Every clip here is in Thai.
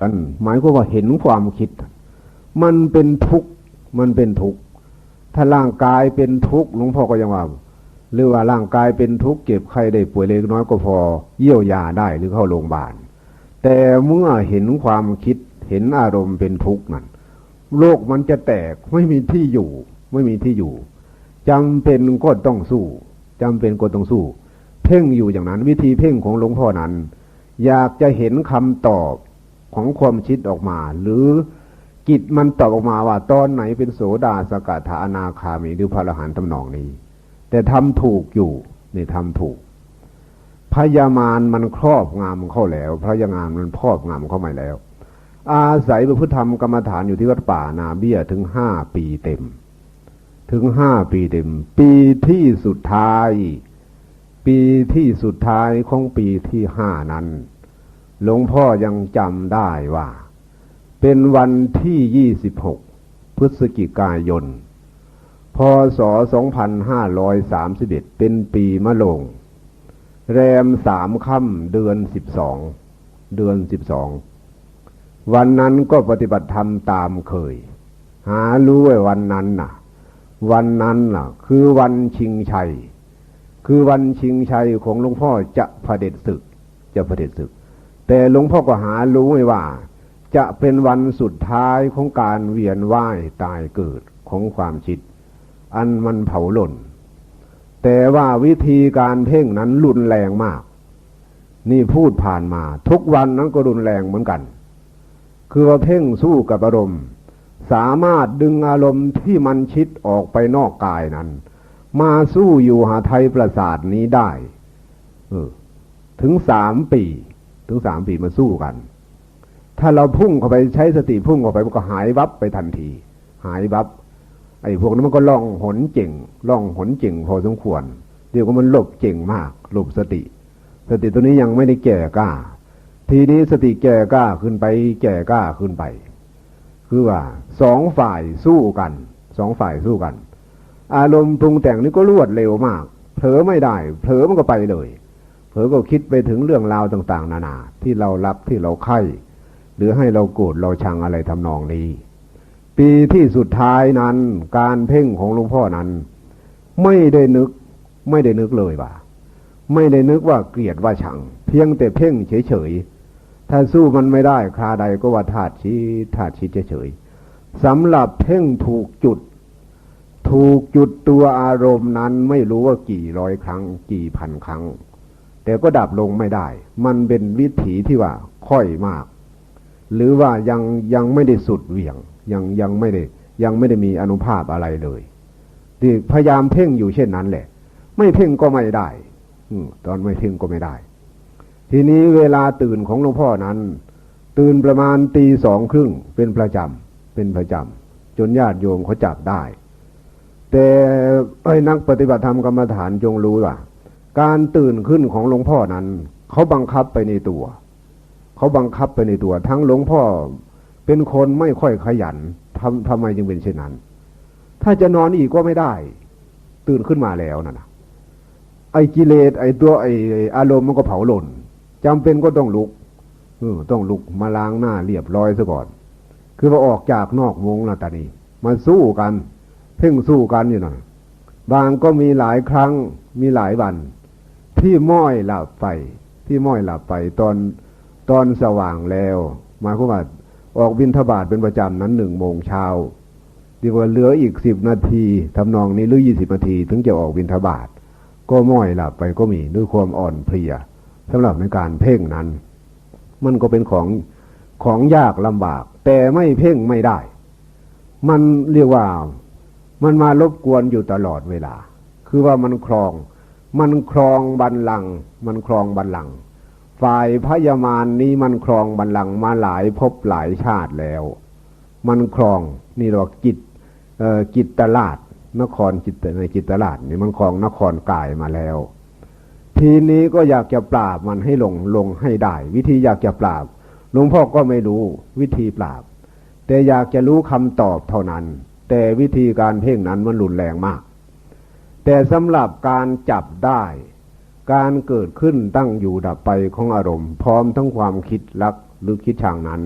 กันหมายก็ว่าเห็นความคิด มันเป็นทุกข์มันเป็นทุกข์ถ้าร่างกายเป็นทุกข์หลวงพ่อก็ยังว่า หรือว่าร่างกายเป็นทุกข์เก็บไข้ได้ป่วยเล็กน้อยก็พอ เยี่ยวยาได้หรือเข้าโรงพยาบาลแต่เมื่อเห็นความคิดเห็นอารมณ์เป็นทุกข์นั่นโลกมันจะแตกไม่มีที่อยู่ ไม่มีที่อยู่จำเป็นก็ต้องสู้จำเป็นก็ต้องสู้ เพ่งอยู่อย่างนั้น วิธีเพ่งของหลวงพ่อนั้น อยากจะเห็นคำตอบ ของความคิดออกมา หรือกิจมันตอบออกมาว่าตอนไหนเป็นโสดาสกัดาอนาคามีหรือพระอรหันต์ทำนองนี้ แต่ทำถูกอยู่นี่ทำถูก พยามารมันครอบงามเข้าแล้ว พระยางามมันครอบงามเข้ามาแล้ว อาศัยพระพุทธธรรมกรรมฐานอยู่ที่วัดป่านาเบี้ยถึงห้าปีเต็ม ถึงห้าปีเต็ม ปีที่สุดท้าย ปีที่สุดท้ายของปีที่ห้านั้น หลวงพ่อยังจำได้ว่า เป็นวันที่ยี่สิบหกพฤศจิกายน พศสองพันห้าร้อยสามสิบเอ็ดเป็นปีมะโรงแรมสามค่ำเดือนสิบสองเดือนสิบสองวันนั้นก็ปฏิบัติธรรมตามเคย หารู้ไว้วันนั้นน่ะ วันนั้นน่ะ คือวันชิงชัย คือวันชิงชัยของหลวงพ่อจะพระเด็จศึก จะพระเด็จศึก แต่หลวงพ่อก็หารู้ไว้ว่า จะเป็นวันสุดท้ายของการเวียนว่ายตายเกิดของความคิด อันมันเผาหล่น แต่ว่าวิธีการเพ่งนั้นรุนแรงมาก นี่พูดผ่านมา ทุกวันนั้นก็รุนแรงเหมือนกัน คือเพ่งสู้กับอารมณ์ สามารถดึงอารมณ์ที่มันชิดออกไปนอกกายนั้น มาสู้อยู่หาไทยประสาทนี้ได้ออถึงสามปี ถึงสามปีมาสู้กัน ถ้าเราพุ่งเข้าไปใช้สติพุ่งเข้าไปมันก็หายวับไปทันที หายวับ ไอ้พวกนั้นมันก็ล่องหนเจ๋งล่องหนเจ๋งพอสมควร เดี๋ยวก็มันหลบเจ๋งมากหลบสติ สติตัวนี้ยังไม่ได้แก่กล้า ทีนี้สติแก่กล้าขึ้นไปแก่กล้าขึ้นไป คือว่าสองฝ่ายสู้กันสองฝ่ายสู้กัน อารมณ์ปรุงแต่งนี่ก็รวดเร็วมาก เผลอไม่ได้ เผลอมันก็ไปเลย เผลอก็คิดไปถึงเรื่องราวต่างๆ นานา ที่เรารักที่เราใคร่หรือให้เราโกรธเราชังอะไรทำนองนี้ ปีที่สุดท้ายนั้นการเพ่งของหลวงพ่อนั้น ไม่ได้นึกไม่ได้นึกเลยว่า ไม่ได้นึกว่าเกลียดว่าชัง เพียงแต่เพ่งเฉยๆถ้าสู้มันไม่ได้คราใดก็ว่าธาตุชีธาตุชีเฉยๆสำหรับเพ่งถูกจุด ถูกจุดตัวอารมณ์นั้นไม่รู้ว่ากี่ร้อยครั้ง กี่พันครั้ง แต่ก็ดับลงไม่ได้ มันเป็นวิถีที่ว่าค่อยมาก หรือว่ายังยังไม่ได้สุดเหวี่ยง ยังยังไม่ได้ยังไม่ได้มีอนุภาพอะไรเลยที่พยายามเพ่งอยู่เช่นนั้นแหละ ไม่เพ่งก็ไม่ได้อืตอนไม่เพ่งก็ไม่ได้ ทีนี้เวลาตื่นของหลวงพ่อนั้น ตื่นประมาณตีสองครึ่งเป็นประจำเป็นประจำจนญาติโยมเขาจับได้ แต่ไอ้นักปฏิบัติธรรมกรรมฐานจงรู้ว่า การตื่นขึ้นของหลวงพ่อนั้น เขาบังคับไปในตัว เขาบังคับไปในตัว ทั้งหลวงพ่อเป็นคนไม่ค่อยขยันทำทำไมจึงเป็นเช่นนั้น ถ้าจะนอนอีกก็ไม่ได้ ตื่นขึ้นมาแล้วนะนะไอ้กิเลสไอ้ตัวไอ้อารมณ์มันก็เผาหล่นจำเป็นก็ต้องลุกเออต้องลุกมาล้างหน้าเรียบร้อยซะก่อน คือว่าออกจากนอกวงนะตานีมาสู้กัน เพ่งสู้กันอยู่น่ะบางก็มีหลายครั้งมีหลายวัน ที่ม้อยหลับไปที่ม้อยหลับไป ตอนตอนสว่างแล้วหมายความว่าออกบินทบาทเป็นประจำนั้นหนึ่งโมงเช้าดีกว่าเหลืออีกสิบนาทีทำนองนี้หรือยี่สิบนาที ถึงจะออกบินทบาทก็ม้อยหลับไปก็มีด้วยความอ่อนเพลียสำหรับในการเพ่งนั้น มันก็เป็นของของยากลำบาก แต่ไม่เพ่งไม่ได้ มันเรียกว่ามันมารบกวนอยู่ตลอดเวลา คือว่ามันครอง มันครองบันลังมันครองบันลังฝ่ายพยามารนี้มันครองบันลังมาหลายภพหลายชาติแล้ว มันครองนี่เรากิจกิจตลาดนครจิตในจิตตลาดนี่มันครองนครกายมาแล้ว ทีนี้ก็อยากจะปราบมันให้ลงลงให้ได้ วิธีอยากจะปราบหลวงพ่อก็ไม่รู้วิธีปราบ แต่อยากจะรู้คำตอบเท่านั้น แต่วิธีการเพ่งนั้นมันรุนแรงมาก แต่สำหรับการจับได้ การเกิดขึ้นตั้งอยู่ดับไปของอารมณ์ พร้อมทั้งความคิดรักหรือคิดชังนั้น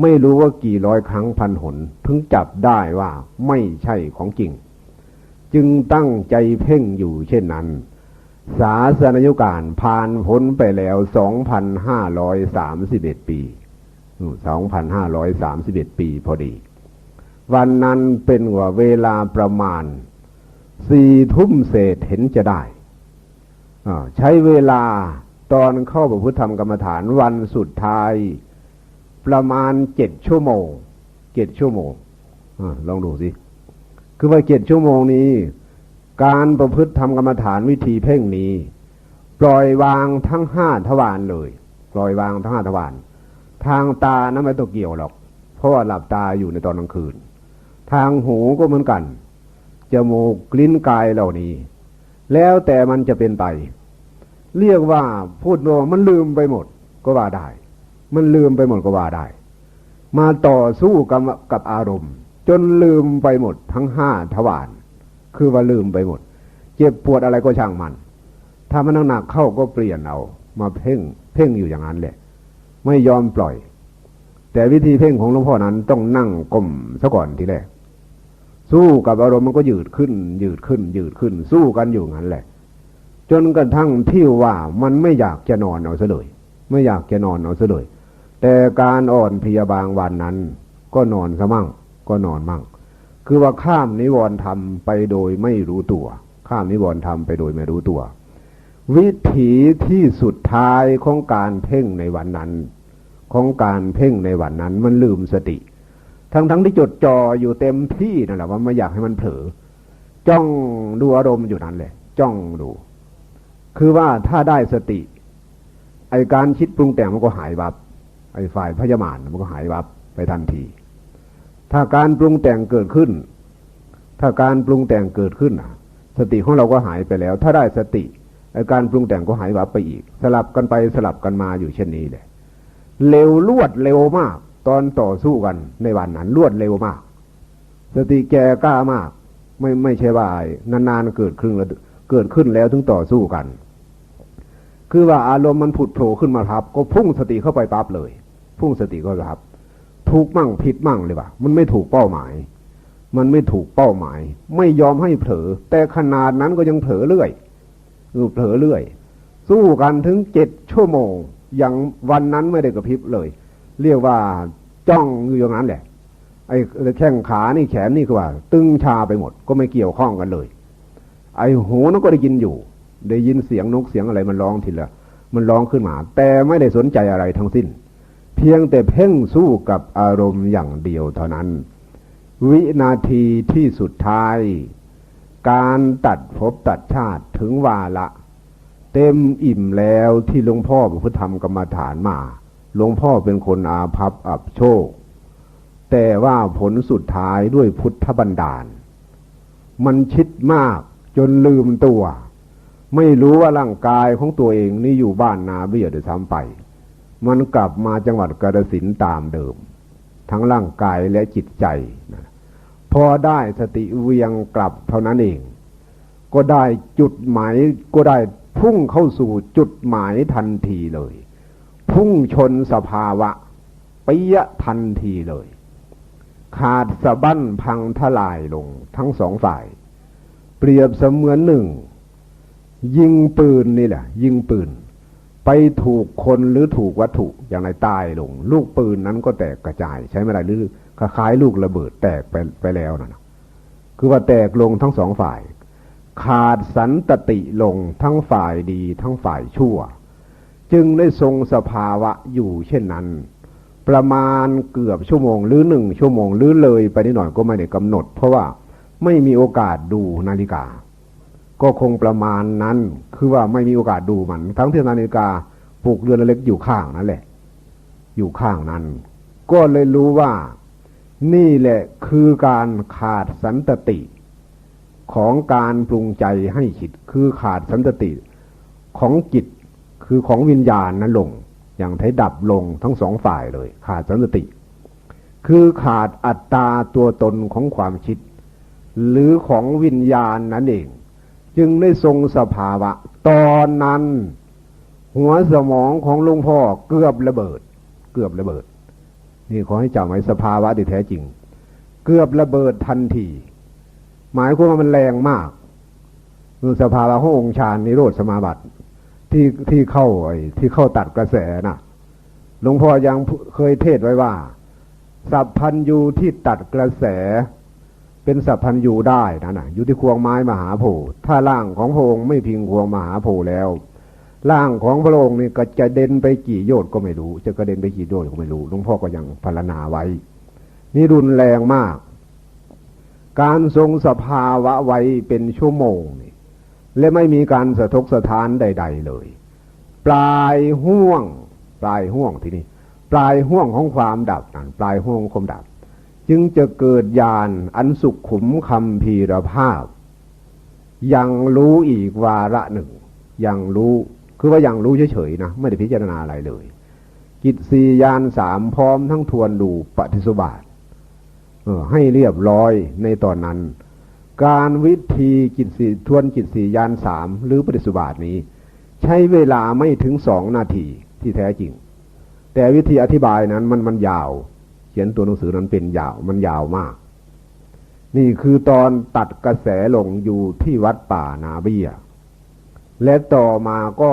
ไม่รู้ว่ากี่ร้อยครั้งพันหน ถึงจับได้ว่าไม่ใช่ของจริง จึงตั้งใจเพ่งอยู่เช่นนั้น ศาสนยุการผ่านพ้นไปแล้ว 2,531 ปี 2,531 ปีพอดี วันนั้นเป็นว่าเวลาประมาณ สี่ทุ่มเศษเห็นจะได้ใช้เวลาตอนเข้าประพุทธธรรมกรรมฐานวันสุดท้าย ประมาณเจ็ดชั่วโมงเจ็ดชั่วโมงอลองดูสิ คือว่าเจ็ดชั่วโมงนี้ การประพฤติธรรมกรรมฐานวิธีเพ่งนี้ ปล่อยวางทั้งห้าทวารเลย ปล่อยวางทั้งห้าทวารทางตานั้นไม่ต้องเกี่ยวหรอก เพราะว่าหลับตาอยู่ในตอนกลางคืน ทางหูก็เหมือนกัน จมูกกลิ้นกายเหล่านี้ แล้วแต่มันจะเป็นไป เรียกว่าพูดว่ามันลืมไปหมดก็ว่าได้ มันลืมไปหมดก็ว่าได้ มาต่อสู้กับกับอารมณ์ จนลืมไปหมดทั้งห้าทวารคือว่าลืมไปหมด เจ็บปวดอะไรก็ช่างมัน ถ้ามันหนักเข้าก็เปลี่ยนเอา มาเพ่งเพ่งอยู่อย่างนั้นแหละ ไม่ยอมปล่อย แต่วิธีเพ่งของหลวงพ่อนั้นต้องนั่งก้มซะก่อนทีแรก สู้กับอารมณ์มันก็ยืดขึ้น ยืดขึ้น ยืดขึ้น สู้กันอยู่งั้นแหละ จนกระทั่งที่ว่ามันไม่อยากจะนอนเอาซะเลยไม่อยากจะนอนเอาซะเลย แต่การอ่อนพยาบางวันนั้น ก็นอนซะมั่ง ก็นอนมั่ง คือว่าข้ามนิวรณ์ทำไปโดยไม่รู้ตัว ข้ามนิวรณ์ทำไปโดยไม่รู้ตัว วิถีที่สุดท้ายของการเพ่งในวันนั้น ของการเพ่งในวันนั้นมันลืมสติ ทั้งทั้งที่จดจ่ออยู่เต็มที่นั่นแหละว่าไม่อยากให้มันเผลอจ้องดูอารมณ์อยู่นั่นแหละจ้องดู คือว่าถ้าได้สติไอการคิดปรุงแต่งมันก็หายวับ ไอฝ่ายพยามานมันก็หายวับไปทันที ถ้าการปรุงแต่งเกิดขึ้น ถ้าการปรุงแต่งเกิดขึ้นสติของเราก็หายไปแล้ว ถ้าได้สติไอการปรุงแต่งก็หายวับไปอีก สลับกันไปสลับกันมาอยู่เช่นนี้เลยเร็วลวดเร็วมาก ตอนต่อสู้กันในวันนั้นรวดเร็วมาก สติแกกล้ามาก ไม่ไม่ใช่ว่านานๆเกิดขึ้นแล้วเกิดขึ้นแล้วถึงต่อสู้กัน คือว่าอารมณ์มันผุดโผล่ขึ้นมาทับ ก็พุ่งสติเข้าไปปั๊บเลย พุ่งสติก็รับ ถูกมั่งผิดมั่งเลยว่ะมันไม่ถูกเป้าหมาย มันไม่ถูกเป้าหมาย ไม่ยอมให้เผลอแต่ขนาดนั้นก็ยังเผลอเรื่อยเผลอเรื่อย สู้กันถึงเจ็ดชั่วโมงอย่างวันนั้นไม่ได้กระพริบเลย เรียกว่าจ้องอยู่อย่างนั้นแหละไอ้แข้งขานี่แขนนี่คือว่า ตึงชาไปหมด ก็ไม่เกี่ยวข้องกันเลย ไอ้หูนั่นก็ได้ยินอยู่ ได้ยินเสียงนกเสียงอะไรมันร้องทีละมันร้องขึ้นมา แต่ไม่ได้สนใจอะไรทั้งสิ้น เพียงแต่เพ่งสู้กับอารมณ์อย่างเดียวเท่านั้น วินาทีที่สุดท้าย การตัดภพตัดชาติถึงวาละ เต็มอิ่มแล้วที่หลวงพ่อพุทธธรรมกรรมฐานมา หลวงพ่อเป็นคนอาภัพอับโชค แต่ว่าผลสุดท้ายด้วยพุทธบันดาล มันชิดมากจนลืมตัว ไม่รู้ว่าร่างกายของตัวเองนี่อยู่บ้านนาเบียดซ้ำไป มันกลับมาจังหวัดกาฬสินตามเดิม ทั้งร่างกายและจิตใจนะพอได้สติเวียงกลับเท่านั้นเอง ก็ได้จุดหมายก็ได้พุ่งเข้าสู่จุดหมายทันทีเลย พุ่งชนสภาวะปิยะทันทีเลย ขาดสะบั้นพังทลายลงทั้งสองฝ่าย เปรียบเสมือนหนึ่ง ยิงปืนนี่แหละ ยิงปืน ไปถูกคนหรือถูกวัตถุอย่างไรตายลง ลูกปืนนั้นก็แตกกระจาย ใช้ไม่ได้หรือคล้ายลูกระเบิดแตกไปไปแล้วนะคือว่าแตกลงทั้งสองฝ่าย ขาดสันตติลงทั้งฝ่ายดีทั้งฝ่ายชั่ว จึงได้ทรงสภาวะอยู่เช่นนั้น ประมาณเกือบชั่วโมงหรือหนึ่งชั่วโมงหรือเลยไปนิดหน่อยก็ไม่ได้กำหนด เพราะว่าไม่มีโอกาสดูนาฬิกา ก็คงประมาณนั้น คือว่าไม่มีโอกาสดูมัน ทั้งที่นาฬิกาปลูกเรือนเล็กอยู่ข้างนั่นแหละ อยู่ข้างนั้น ก็เลยรู้ว่านี่แหละคือการขาดสันตติ ของการปรุงใจให้คิด คือขาดสันตติของจิต คือของวิญญาณนั้นลง อย่างไทดับลงทั้งสองฝ่ายเลย ขาดสันติ คือขาดอัตตาตัวตนของความคิด หรือของวิญญาณนั่นเอง จึงได้ทรงสภาวะ ตอนนั้น หัวสมองของหลวงพ่อเกือบระเบิด เกือบระเบิด นี่ขอให้จำไว้สภาวะที่แท้จริง เกือบระเบิดทันที หมายความว่ามันแรงมากคือสภาวะขององค์ฌานนิโรธสมาบัติ ที่ที่เข้าไอ้ที่เข้าตัดกระแสน่ะหลวงพ่อยังเคยเทศไว้ว่า สัพพันยูที่ตัดกระแส เป็นสัพพันยูได้นะนะอยู่ที่ควงไม้มหาโพธิ์ถ้าร่างของพระองค์ไม่พิงควงมหาโพธิ์แล้วร่างของพระองค์นี่ก็จะเด่นไปกี่โยชน์ก็ไม่รู้ จะกระเด็นไปกี่โยชน์ก็ไม่รู้หลวงพ่อก็ยังพรรณนาไว้ นี่รุนแรงมาก การทรงสภาวะไว้เป็นชั่วโมงนี่ และไม่มีการสะทกสะท้านใด ๆ เลย ปลายห่วง ปลายห่วงที่นี่ปลายห่วงของความดับนั่นปลายห่วงของความดับ จึงจะเกิดญาณอันสุขขุมคำพีรภาพ ยังรู้อีกวาระหนึ่ง ยังรู้คือว่ายังรู้เฉยๆนะไม่ได้พิจารณาอะไรเลย กิจสี่ยานสามพร้อมทั้งทวนดูปฏิสุบาทออให้เรียบร้อยในตอนนั้น การวิธีกิจสีทวนกิจสียานสามหรือปฏิสุบาทนี้ ใช้เวลาไม่ถึงสองนาทีที่แท้จริง แต่วิธีอธิบายนั้นมันมันยาว เขียนตัวหนังสือนั้นเป็นยาวมันยาวมาก นี่คือตอนตัดกระแสลงอยู่ที่วัดป่านาเบีย และต่อมาก็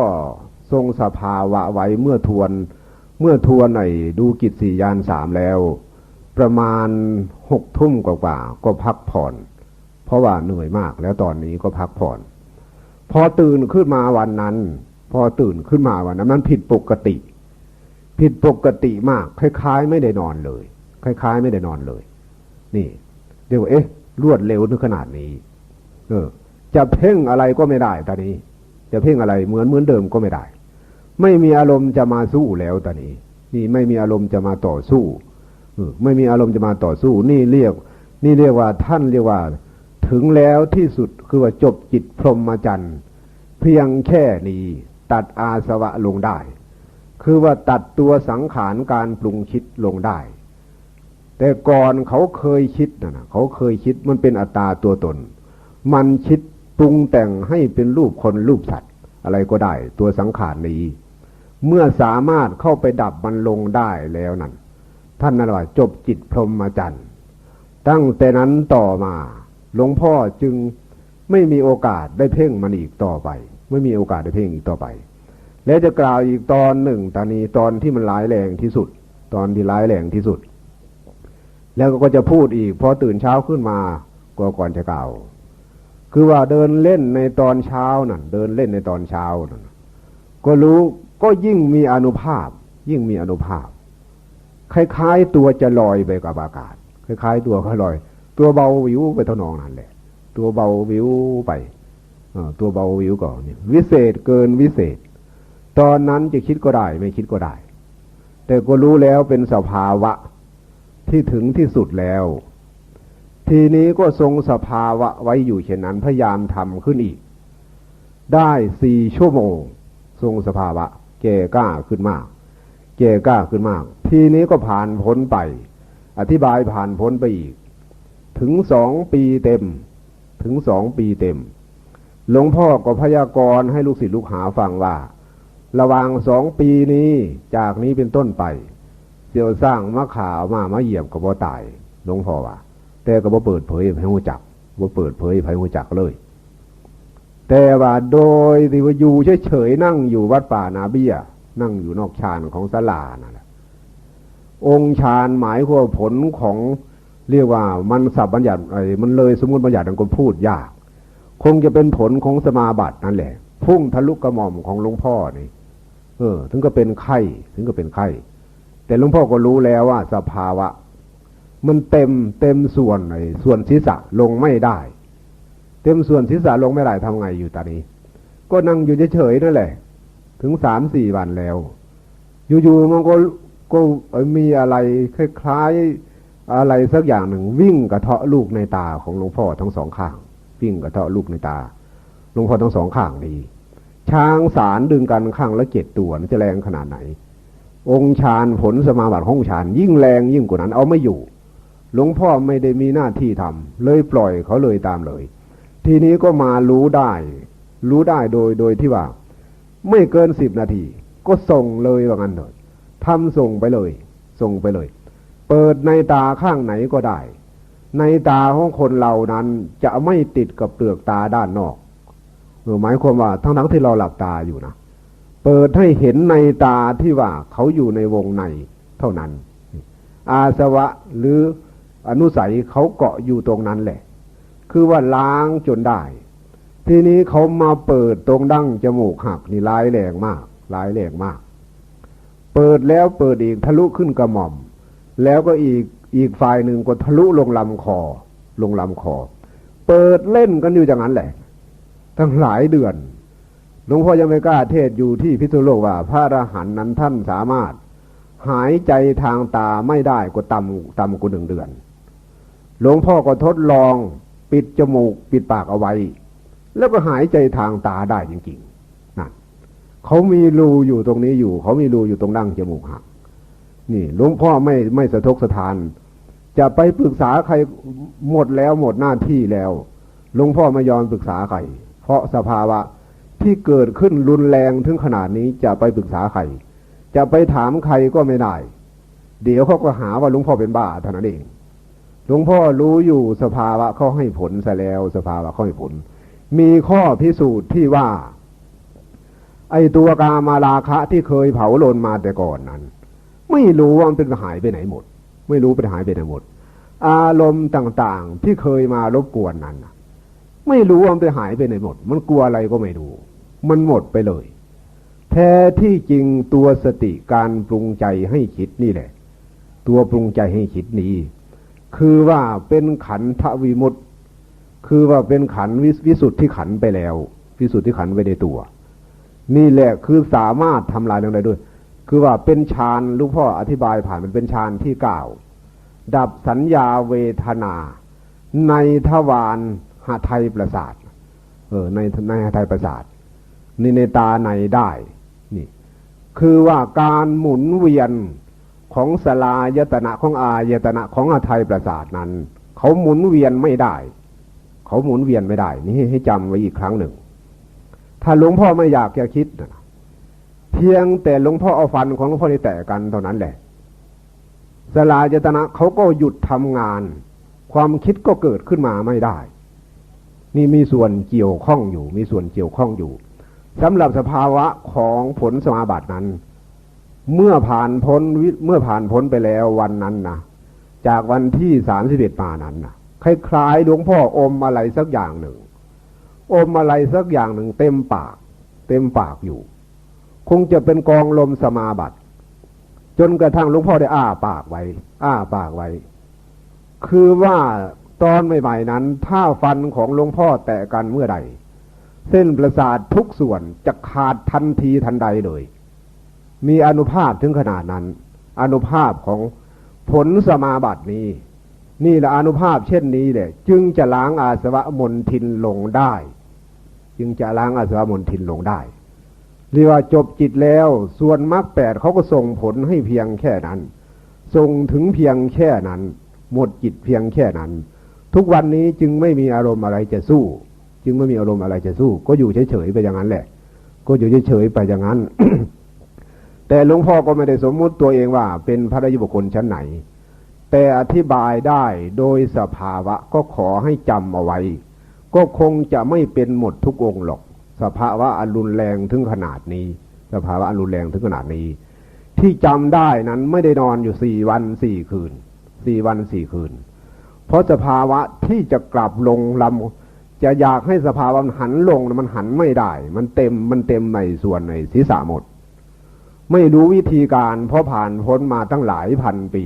ทรงสภาวะไว้เมื่อทวนเมื่อทวนไอ้ดูกิจสี่ยานสามแล้ว ประมาณหกทุ่มกว่าๆก็พักผ่อน เพราะว่าเหนื่อยมากแล้วตอนนี้ก็พักผ่อน พอตื่นขึ้นมาวันนั้น พอตื่นขึ้นมาวันนั้นมันผิดปกติ ผิดปกติมาก คล้ายๆ ไม่ได้นอนเลย คล้าย ๆ ไม่ได้นอนเลย นี่เรียกว่าเอ๊ะ รวดเร็วถึงขนาดนี้ เออ จะเพ่งอะไรก็ไม่ได้ตอนนี้ จะเพ่งอะไรเหมือนเหมือนเดิมก็ไม่ได้ ไม่มีอารมณ์จะมาสู้แล้วตอนนี้ นี่ไม่มีอารมณ์จะมาต่อสู้เออไม่มีอารมณ์จะมาต่อสู้ นี่เรียก นี่เรียกว่าท่านเรียกว่า ถึงแล้วที่สุดคือว่าจบจิตพรหมจรรย์เพียงแค่นี้ตัดอาสวะลงได้ คือว่าตัดตัวสังขารการปรุงคิดลงได้ แต่ก่อนเขาเคยคิดนะเขาเคยคิดมันเป็นอัตตาตัวตน มันคิดปรุงแต่งให้เป็นรูปคนรูปสัตว์ อะไรก็ได้ ตัวสังขารนี้ เมื่อสามารถเข้าไปดับมันลงได้แล้วนั่นท่านนั่นว่าจบจิตพรหมจรรย์ตั้งแต่นั้นต่อมา หลวงพ่อจึงไม่มีโอกาสได้เพ่งมันอีกต่อไป ไม่มีโอกาสได้เพ่งอีกต่อไป และจะกล่าวอีกตอนหนึ่งตอนนี้ตอนที่มันร้ายแรงที่สุด ตอนที่ร้ายแรงที่สุด แล้วก็จะพูดอีกพอตื่นเช้าขึ้นมาก็ก่อนจะกล่าว คือว่าเดินเล่นในตอนเช้านั่นเดินเล่นในตอนเช้านั่นก็รู้ก็ยิ่งมีอนุภาพ ยิ่งมีอนุภาพ คล้ายๆตัวจะลอยไปกับอากาศ คล้ายๆตัวเขาลอย ตัวเบาวิวไปเท่านองนั่นแหละ ตัวเบาวิวไปตัวเบาวิวก่อนเนี่ยวิเศษเกินวิเศษ ตอนนั้นจะคิดก็ได้ ไม่คิดก็ได้ แต่ก็รู้แล้วเป็นสภาวะที่ถึงที่สุดแล้ว ทีนี้ก็ทรงสภาวะไว้อยู่เช่นนั้นพยายามทำขึ้นอีก ได้สี่ชั่วโมง ทรงสภาวะ แก่กล้าขึ้นมาก แก่กล้าขึ้นมาก ทีนี้ก็ผ่านพ้นไป อธิบายผ่านพ้นไปอีก ถึงสองปีเต็ม ถึงสองปีเต็ม หลวงพ่อก็พยากรณ์ให้ลูกศิษย์ลูกหาฟังว่า ระหว่างสองปีนี้จากนี้เป็นต้นไป เสียวสร้างมะขาวมามาเหยียบกับบ่ตายหลวงพ่อว่า แต่ก็บ่เปิดเผยให้หูจักบ่เปิดเผยให้หูจักเลย แต่ว่าโดยที่ว่าอยู่เฉยๆนั่งอยู่วัดป่านาเบียนั่งอยู่นอกชานของศาลานั่นแหละองค์ฌานหมายความผลของ เรียกว่ามันสับบัญญัติไอ้มันเลยสมมติบัญญัติมันก็พูดยาก คงจะเป็นผลของสมาบัตินั่นแหละ พุ่งทะลุกระหม่อมของหลวงพ่อนี่เออ ถึงก็เป็นไข้ถึงก็เป็นไข้แต่หลวงพ่อก็รู้แล้วว่าสภาวะ มันเต็มเต็มส่วนไอ้ส่วนศีรษะลงไม่ได้ เต็มส่วนศีรษะลงไม่ได้ทำไงอยู่ตอนนี้ ก็นั่งอยู่เฉยๆนั่นแหละ ถึงสามสี่วันแล้ว อยู่ๆมันก็ก็มีอะไรคล้ายๆ อะไรสักอย่างหนึ่งวิ่งกระเทาะลูกในตาของหลวงพ่อทั้งสองข้าง วิ่งกระเทาะลูกในตาหลวงพ่อทั้งสองข้างนี้ช้างสารดึงกันข้างละเจ็ดตัวจะแรงขนาดไหน องค์ฌานผลสมาบัติของฌานยิ่งแรงยิ่งกว่านั้นเอาไม่อยู่ หลวงพ่อไม่ได้มีหน้าที่ทำเลยปล่อยเขาเลยตามเลย ทีนี้ก็มารู้ได้ รู้ได้โดยโดยที่ว่า ไม่เกินสิบนาที ก็ส่งเลยว่างั้นเถิดทำส่งไปเลย ส่งไปเลย เปิดในตาข้างไหนก็ได้ ในตาของคนเรานั้นจะไม่ติดกับเปลือกตาด้านนอกหมายความว่าทั้งทั้งที่เราหลับตาอยู่นะเปิดให้เห็นในตาที่ว่าเขาอยู่ในวงในเท่านั้น อาสวะหรืออนุสัยเขาเกาะอยู่ตรงนั้นแหละ คือว่าล้างจนได้ ทีนี้เขามาเปิดตรงดั้งจมูกหักนี่ร้ายแรงมากร้ายแรงมาก เปิดแล้วเปิดอีกทะลุขึ้นกระหม่อม แล้วก็อีกอีกฝ่ายหนึ่งก็ทะลุลงลำคอ ลงลำคอ เปิดเล่นกันอยู่อย่างนั้นแหละ ทั้งหลายเดือนหลวงพ่อยังไม่กล้าเทศอยู่ที่พิษณุโลกว่า พระอรหันต์นั้นท่านสามารถ หายใจทางตาไม่ได้ก็ต่ำต่ำกว่าหนึ่งเดือน หลวงพ่อก็ทดลองปิดจมูกปิดปากเอาไว้ แล้วก็หายใจทางตาได้จริงๆนั่นเขามีรูอยู่ตรงนี้อยู่ เขามีรูอยู่ตรงดั้งจมูกหัก นี่หลวงพ่อไม่ไม่สะทกสะทาน จะไปปรึกษาใครหมดแล้วหมดหน้าที่แล้วหลวงพ่อไม่ยอมปรึกษาใครเพราะสภาวะที่เกิดขึ้นรุนแรงถึงขนาดนี้จะไปปรึกษาใครจะไปถามใครก็ไม่ได้ เดี๋ยวเขาก็หาว่าหลวงพ่อเป็นบ้าเท่านั้นเองหลวงพ่อรู้อยู่สภาวะเขาให้ผลซะแล้ว สภาวะเขาให้ผล มีข้อพิสูจน์ที่ว่า ไอตัวกามาราคะที่เคยเผาลนมาแต่ก่อนนั้น ไม่รู้ว่ามันเป็นหายไปไหนหมด ไม่รู้ไปหายไปไหนหมด อารมณ์ต่างๆที่เคยมารบกวนนั้นไม่รู้ว่ามันไปหายไปไหนหมด มันกลัวอะไรก็ไม่รู้ มันหมดไปเลย แท้ที่จริงตัวสติการปรุงใจให้คิดนี่แหละ ตัวปรุงใจให้คิดนี้ คือว่าเป็นขันทวิมุตติ คือว่าเป็นขันวิวสุทธิขันไปแล้ว วิสุทธิขันไว้ในตัว นี่แหละคือสามารถทำลายเรื่องใดด้วย คือว่าเป็นฌานลูกพ่ออธิบายผ่านมันเป็นฌานที่เก้าดับสัญญาเวทนา ในทวารหไทยประสาท เออในในหไทยประสาท นี่ในตาในได้นี่คือว่าการหมุนเวียนของสลายตนะของอายตนะของอไทยประสาทนั้น เขาหมุนเวียนไม่ได้ เขาหมุนเวียนไม่ได้ นี่ให้จำไว้อีกครั้งหนึ่ง ถ้าหลวงพ่อไม่อยากจะคิดนะ เพียงแต่หลวงพ่อเอาฟันของหลวงพ่อนี่แตะกันเท่านั้นแหละสลายตนะเขาก็หยุดทำงาน ความคิดก็เกิดขึ้นมาไม่ได้ นี่มีส่วนเกี่ยวข้องอยู่ มีส่วนเกี่ยวข้องอยู่สำหรับสภาวะของผลสมาบัตินั้น เมื่อผ่านพ้นเมื่อผ่านพ้นไปแล้ววันนั้นนะจากวันที่สามสิบเอ็ดมานั้นนะคล้ายๆหลวงพ่ออมอะไรสักอย่างหนึ่ง อมอะไรสักอย่างหนึ่ง เต็มปาก เต็มปากอยู่ คงจะเป็นกองลมสมาบัติ จนกระทั่งหลวงพ่อได้อ้าปากไว้ อ้าปากไว้ คือว่าตอนใหม่ๆนั้น ถ้าฟันของหลวงพ่อแตะกันเมื่อใด เส้นประสาททุกส่วนจะขาดทันทีทันใดเลย มีอนุภาพถึงขนาดนั้น อนุภาพของผลสมาบัตินี้ นี่แหละอนุภาพเช่นนี้แหละจึงจะล้างอาสวะมนทินลงได้ จึงจะล้างอาสวะมนทินลงได้ เรียกว่าจบจิตแล้ว ส่วนมรรคแปดเขาก็ส่งผลให้เพียงแค่นั้น ส่งถึงเพียงแค่นั้น หมดจิตเพียงแค่นั้น ทุกวันนี้จึงไม่มีอารมณ์อะไรจะสู้ จึงไม่มีอารมณ์อะไรจะสู้ ก็อยู่เฉยๆไปอย่างนั้นแหละ ก็อยู่เฉยๆไปอย่างนั้น แต่หลวงพ่อก็ไม่ได้สมมุติตัวเองว่า เป็นพระราชบุคคลชั้นไหน แต่อธิบายได้โดยสภาวะก็ขอให้จำเอาไว้ ก็คงจะไม่เป็นหมดทุกองค์หรอก สภาวะอันรุนแรงถึงขนาดนี้ สภาวะอันรุนแรงถึงขนาดนี้ ที่จำได้นั้นไม่ได้นอนอยู่สี่วันสี่คืนสี่วันสี่คืน เพราะสภาวะที่จะกลับลงลำจะอยากให้สภาวะมันหันลงมันหันไม่ได้ มันเต็มมันเต็มในส่วนในศีรษะหมด ไม่รู้วิธีการเพราะผ่านพ้นมาตั้งหลายพันปี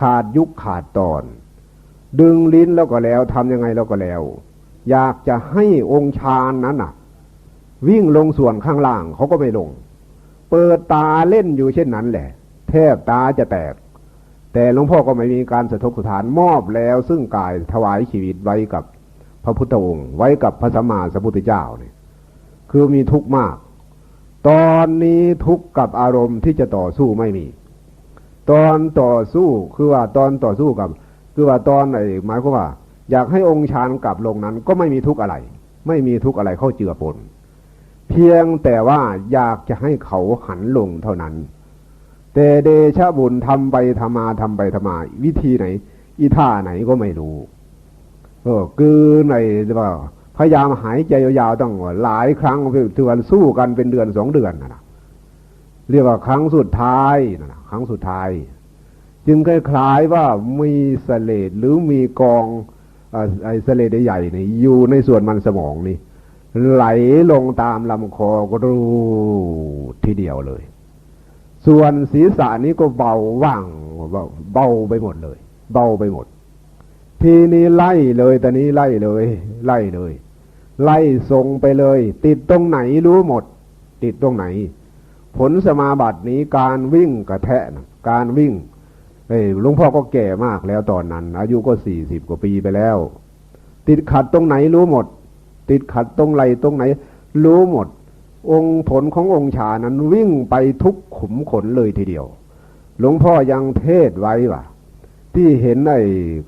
ขาดยุคขาดตอน ดึงลิ้นแล้วก็แล้วทำยังไงแล้วก็แล้ว อยากจะให้องค์ฌานนั้นน่ะ วิ่งลงส่วนข้างล่างเขาก็ไม่ลง เปิดตาเล่นอยู่เช่นนั้นแหละ แทบตาจะแตก แต่หลวงพ่อก็ไม่มีการสะทกสถานมอบแล้ว ซึ่งกายถวายชีวิตไว้กับพระพุทธองค์ ไว้กับพระสัมมาสัมพุทธเจ้าเนี่ยคือมีทุกข์มาก ตอนนี้ทุกข์กับอารมณ์ที่จะต่อสู้ไม่มี ตอนต่อสู้คือว่าตอนต่อสู้กับ คือว่าตอนไอ้หมายความว่า อยากให้องค์ฌานกลับลงนั้น ก็ไม่มีทุกข์อะไร ไม่มีทุกข์อะไรเข้าเจือปน เพียงแต่ว่าอยากจะให้เขาหันลงเท่านั้น แต่เดชะบุญทำไปทำมาทำไปทำมา วิธีไหน อีท่าไหนก็ไม่รู้ เออคือในว่าพยายามหายใจยาวๆต้องหลายครั้งถือวันสู้กันเป็นเดือนสองเดือนนะเรียกว่าครั้งสุดท้ายนะครั้งสุดท้าย จึงคล้ายๆว่ามีเสลดหรือมีกองไอ้เสลดใหญ่ๆนี่อยู่ในส่วนมันสมองนี่ ไหลลงตามลำคอก็รู้ทีเดียวเลย ส่วนศีรษะนี้ก็เบาว่างเบาไปหมดเลย เบาไปหมด ทีนี้ไล่เลยตอนนี้ไล่เลย ไล่เลย ไล่ส่งไปเลย ติดตรงไหนรู้หมด ติดตรงไหน ผลสมาบัตินี้การวิ่งกระแทะนะการวิ่งเอ้หลวงพ่อก็แก่มากแล้วตอนนั้น อายุก็สี่สิบกว่าปีไปแล้ว ติดขัดตรงไหนรู้หมด ติดขัดตรงไหลตรงไหน รู้หมด องค์ผลขององค์ชานั้นวิ่งไปทุกขุมขนเลยทีเดียว หลวงพ่อยังเทศไว้ว่าที่เห็นไอ้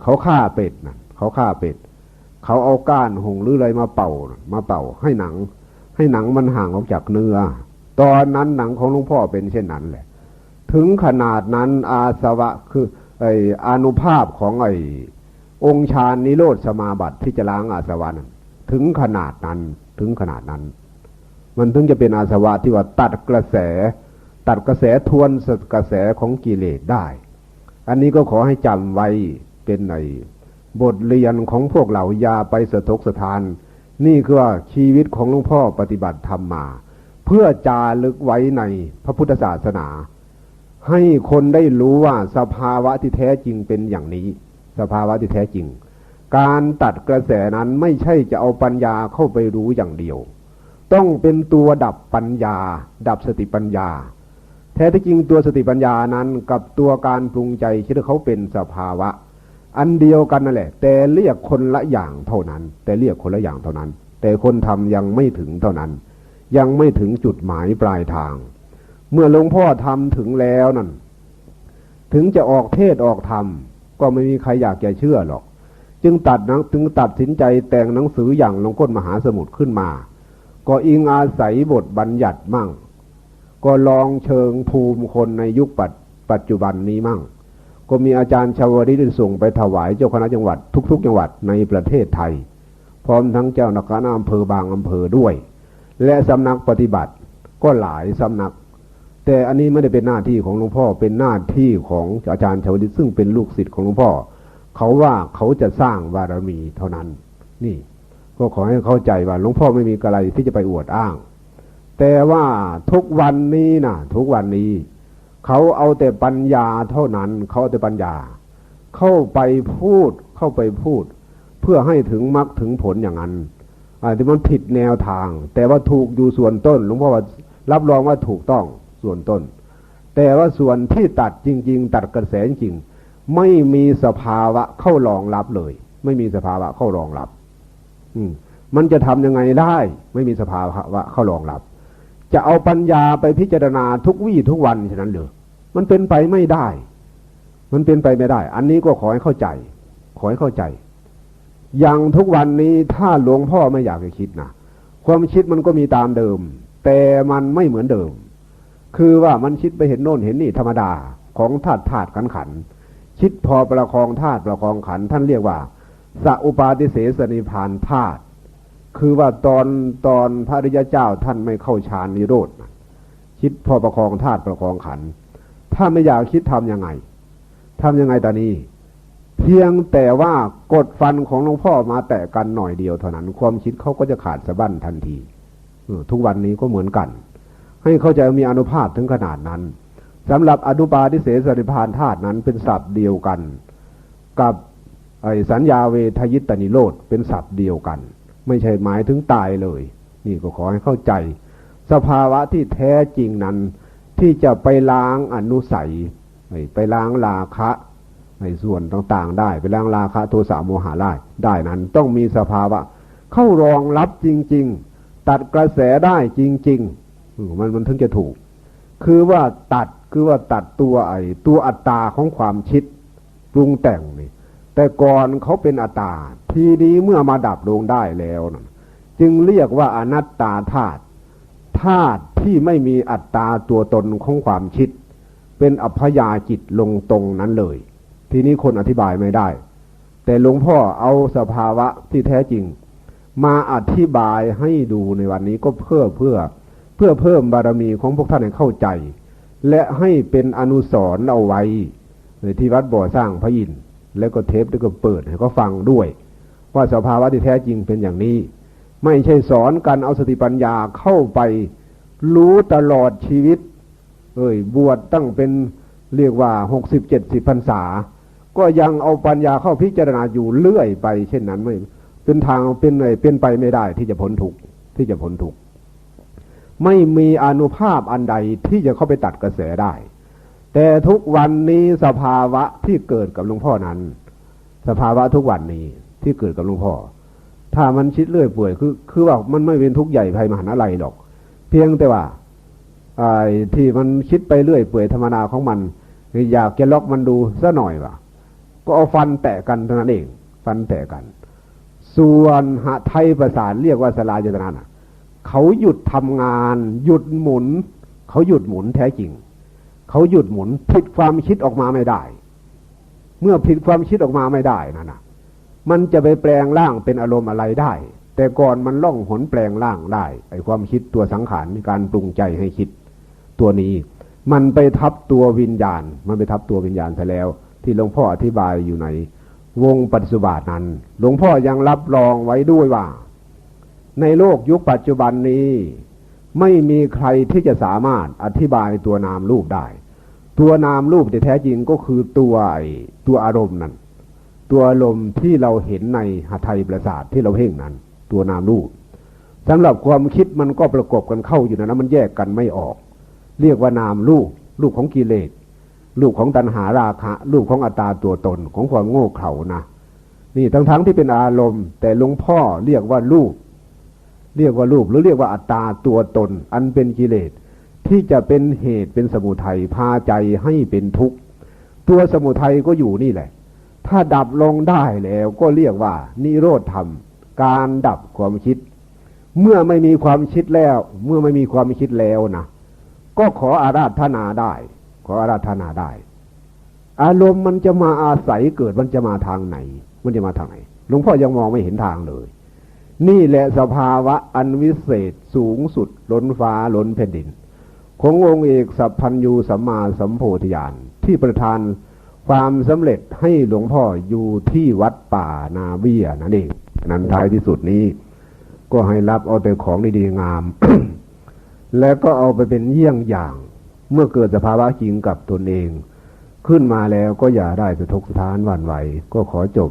เขาฆ่าเป็ดนะเขาฆ่าเป็ด เขาเอาก้านหงหรืออะไรมาเป่า มาเป่าให้หนัง ให้หนังมันห่างออกจากเนื้อ ตอนนั้นหนังของหลวงพ่อเป็นเช่นนั้นแหละ ถึงขนาดนั้นอาสวะคือไอ้อนุภาพของไอ้องค์ฌานนิโรธสมาบัติที่จะล้างอาสวะนั้น ถึงขนาดนั้นถึงขนาดนั้น มันถึงจะเป็นอาสวะที่ว่าตัดกระแส ตัดกระแสทวนกระแสของกิเลสได้ อันนี้ก็ขอให้จำไว้เป็นในบทเรียนของพวกเรายาไปสะทกสะทาน นี่คือว่าชีวิตของหลวงพ่อปฏิบัติธรรมมา เพื่อจารึกไว้ในพระพุทธศาสนา ให้คนได้รู้ว่าสภาวะที่แท้จริงเป็นอย่างนี้ สภาวะที่แท้จริง การตัดกระแสนั้นไม่ใช่จะเอาปัญญาเข้าไปรู้อย่างเดียว ต้องเป็นตัวดับปัญญา ดับสติปัญญา แท้ที่จริงตัวสติปัญญานั้นกับตัวการปรุงใจคิดว่าเขาเป็นสภาวะ อันเดียวกันนั่นแหละ แต่เรียกคนละอย่างเท่านั้น แต่เรียกคนละอย่างเท่านั้น แต่คนทำยังไม่ถึงเท่านั้น ยังไม่ถึงจุดหมายปลายทาง เมื่อหลวงพ่อทำถึงแล้วนั่นถึงจะออกเทศออกธรรมก็ไม่มีใครอยากจะเชื่อหรอก จึงตัดนะถึงตัดสินใจแต่งหนังสืออย่างลงก้นมหาสมุทรขึ้นมา ก็อิงอาศัยบทบัญญัติมั่ง ก็ลองเชิงภูมิคนในยุคปัจปัจจุบันนี้มั่ง ก็มีอาจารย์ชาวริได้ส่งไปถวายเจ้าคณะจังหวัดทุก ๆ จังหวัดในประเทศไทย พร้อมทั้งเจ้านักการอำเภอบางอำเภอด้วย และสำนักปฏิบัติก็หลายสำนัก แต่อันนี้ไม่ได้เป็นหน้าที่ของหลวงพ่อเป็นหน้าที่ของอาจารย์ชาวริซึ่งเป็นลูกศิษย์ของหลวงพ่อ เขาว่าเขาจะสร้างบารมีเท่านั้น นี่ ก็ขอให้เข้าใจว่าหลวงพ่อไม่มีอะไรที่จะไปอวดอ้าง แต่ว่าทุกวันนี้นะทุกวันนี้ เขาเอาแต่ปัญญาเท่านั้น เขาเอาแต่ปัญญา เข้าไปพูดเข้าไปพูด เพื่อให้ถึงมรรคถึงผลอย่างนั้นอาจจะมันผิดแนวทาง แต่ว่าถูกอยู่ส่วนต้นหลวงพ่อว่ารับรองว่าถูกต้องส่วนต้น แต่ว่าส่วนที่ตัดจริง ๆ ตัดกระแสจริง ไม่มีสภาวะเข้ารองรับเลย ไม่มีสภาวะเข้ารองรับ อืม มันจะทำยังไงได้ ไม่มีสภาวะเข้ารองรับ จะเอาปัญญาไปพิจารณาทุกวี่ทุกวันฉะนั้นเลยมันเป็นไปไม่ได้ มันเป็นไปไม่ได้ อันนี้ก็ขอให้เข้าใจ ขอให้เข้าใจ อย่างทุกวันนี้ถ้าหลวงพ่อไม่อยากจะคิดนะความคิดมันก็มีตามเดิม แต่มันไม่เหมือนเดิม คือว่ามันคิดไปเห็นโน่นเห็นนี่ธรรมดาของธาตุธาตุขันขัน คิดพอประคองธาตุประคองขันท่านเรียกว่าสัอุปาทิเสสนิพานธาตุคือว่าตอนตอนพระริยเจ้าท่านไม่เข้าฌานนิโรธคิดพอประคองธาตุประคองขันถ้าไม่อยากคิดทำยังไงทำยังไงตอนนี้ เพียงแต่ว่ากดฟันของหลวงพ่อมาแตะกันหน่อยเดียวเท่านั้น ความคิดเขาก็จะขาดสะบั้นทันทีทุกวันนี้ก็เหมือนกัน ให้เข้าใจมีอนุภาพถึงขนาดนั้น สำหรับอนุปาทิเสสนิพานธาตุนั้นเป็นศัพท์เดียวกัน กับสัญญาเวทยิตนิโรธเป็นศัพท์เดียวกัน ไม่ใช่หมายถึงตายเลย นี่ก็ขอให้เข้าใจ สภาวะที่แท้จริงนั้น ที่จะไปล้างอนุสัย ไปล้างราคะในส่วนต่างๆ ได้ไปล้างราคะโทสะโมหะได้ได้นั้นต้องมีสภาวะ เข้ารองรับจริง ๆ ตัดกระแสได้จริง ๆ มันมันถึงจะถูก คือว่าตัด คือว่าตัดตัวไอ้ตัวอัตตาของความคิดปรุงแต่งนี่ แต่ก่อนเขาเป็นอัตตา ทีนี้เมื่อมาดับลงได้แล้วนะจึงเรียกว่าอนัตตาธาตุธาตุที่ไม่มีอัตตาตัวตนของความคิดเเป็นอัพยาจิตลงตรงนั้นเลย ทีนี้คนอธิบายไม่ได้ แต่หลวงพ่อเอาสภาวะที่แท้จริง มาอธิบายให้ดูในวันนี้ก็เพื่อเพื่อเพื่อเพิ่มบารมีของพวกท่านให้เข้าใจ และให้เป็นอนุสรณ์เอาไว้ที่วัดบ่อสร้างพระอินทร์แล้วก็เทปแล้วก็เปิดให้เขาฟังด้วย ว่าสภาวะที่แท้จริงเป็นอย่างนี้ ไม่ใช่สอนกันเอาสติปัญญาเข้าไปรู้ตลอดชีวิต เอ้ยบวชตั้งเป็นเรียกว่าหกสิบเจ็ดสิบพรรษา ก็ยังเอาปัญญาเข้าพิจารณาอยู่เรื่อยไป เช่นนั้นไม่เป็นทางเป็นไเป็นไปไม่ได้ที่จะพ้นทุกข์ที่จะพ้นทุกข์ ไม่มีอนุภาพอันใดที่จะเข้าไปตัดกระแสได้ แต่ทุกวันนี้สภาวะที่เกิดกับหลวงพ่อนั้น สภาวะทุกวันนี้ที่เกิดกับหลวงพ่อ ถ้ามันชิดเลื่อยเปื่อยคือคือว่ามันไม่เป็นทุกใหญ่ภัยมหันต์อะไรหรอก เพียงแต่ว่าไอ้ที่มันคิดไปเรื่อยเปื่อยธรรมนาของมันอยากจะล็อกมันดูซะหน่อยว่าก็เอาฟันแตะกันเท่านั้นเอง ฟันแตะกัน ส่วนหะไทยประสานเรียกว่าสลายจตนาน่ะ เขาหยุดทำงาน หยุดหมุน เขาหยุดหมุนแท้จริง เขาหยุดหมุนผิดความคิดออกมาไม่ได้ เมื่อผิดความคิดออกมาไม่ได้นั่นนะมันจะไปแปลงร่างเป็นอารมณ์อะไรได้ แต่ก่อนมันล่องหนแปลงร่างได้ไอความคิดตัวสังขารการปรุงใจให้คิดตัวนี้ มันไปทับตัววิญญาณ มันไปทับตัววิญญาณซะแล้ว ที่หลวงพ่ออธิบายอยู่ในวงปัจจุบันนั้น หลวงพ่อยังรับรองไว้ด้วยว่า ในโลกยุคปัจจุบันนี้ ไม่มีใครที่จะสามารถอธิบายตัวนามรูปได้ ตัวนามรูปที่แท้จริงก็คือตัวไอตัวอารมณ์นั้นตัวอารมณ์ที่เราเห็นในหทัยประสาทที่เราเพ่งนั้น ตัวนามรูปสำหรับความคิดมันก็ประกบกันเข้าอยู่นะแล้วมันแยกกันไม่ออก เรียกว่านามรูปรูปของกิเลสรูปของตัณหาราคะรูปของอัตตาตัวตนของความโง่เขลานะนี่ทั้งๆทที่เป็นอารมณ์ แต่หลวงพ่อเรียกว่ารูป เรียกว่ารูปหรือเรียกว่าอัตตาตัวตน อันเป็นกิเลส ที่จะเป็นเหตุเป็นสมุทัยพาใจให้เป็นทุกข์ ตัวสมุทัยก็อยู่นี่แหละ ถ้าดับลงได้แล้วก็เรียกว่านิโรธธรรม การดับความคิด เมื่อไม่มีความคิดแล้ว เมื่อไม่มีความคิดแล้วนะก็ขออาราธนาได้ ขออาราธนาได้ อารมณ์มันจะมาอาศัยเกิดมันจะมาทางไหน มันจะมาทางไหนหลวงพ่อยังมองไม่เห็นทางเลย นี่แหละสภาวะอันวิเศษสูงสุดล้นฟ้าล้นแผ่นดิน ขององค์เอกสัพพัญญูสัมมาสัมโพธิญาณที่ประทานความสำเร็จให้หลวงพ่ออยู่ที่วัดป่านาเบี้ยนั่นเองนั้นท้ายที่สุดนี้ ก็ให้รับเอาแต่ของดีๆงาม แล้วก็เอาไปเป็นเยี่ยงอย่างเมื่อเกิดสภาวะจริงกับตนเอง ขึ้นมาแล้วก็อย่าได้สะทกสะท้านหวั่นไหวก็ขอจบ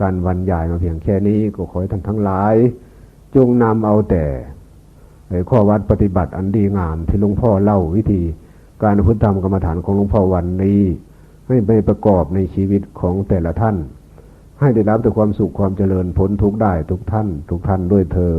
การบรรยายมาเพียงแค่นี้ก็ขอให้ท่านทั้งหลาย จงนำเอาแต่ข้อวัดปฏิบัติอันดีงามที่หลวงพ่อเล่าวิธี การพุทธธรรมกรรมฐานของหลวงพ่อวันนี้ ให้ไปประกอบในชีวิตของแต่ละท่าน ให้ได้รับแต่ความสุขความเจริญพ้นทุกได้ทุกท่าน ทุกท่านด้วยเทอ